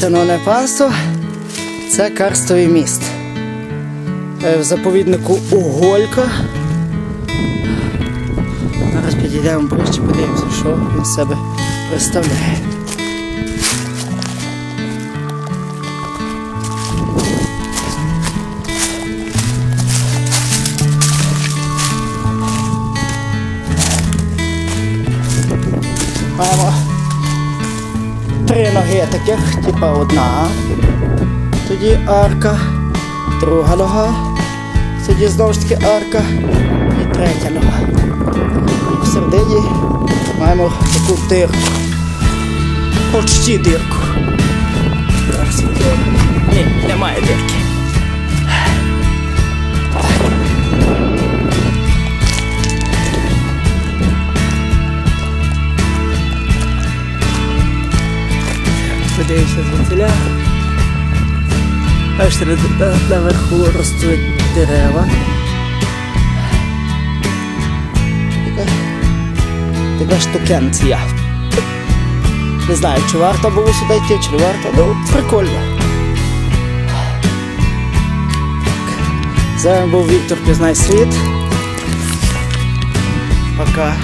Шановне панство, це карстовий міст. Е, В заповіднику Уголька. Зараз підійдемо ближче, подивимося, що він себе представляє. Маємо три ноги таких, типа одна. Тоді арка, друга нога, тоді знову ж таки арка і третя нога. Всередині маємо таку дирку. Почти дирку. Подивимося звідсіля. Бачите, на- на- наверху ростуть дерева. Така, така штукенція. Не знаю, чи варто було сюди йти, чи не варто, ну прикольно. Так. З вами був Віктор Пізнай світ. Пока.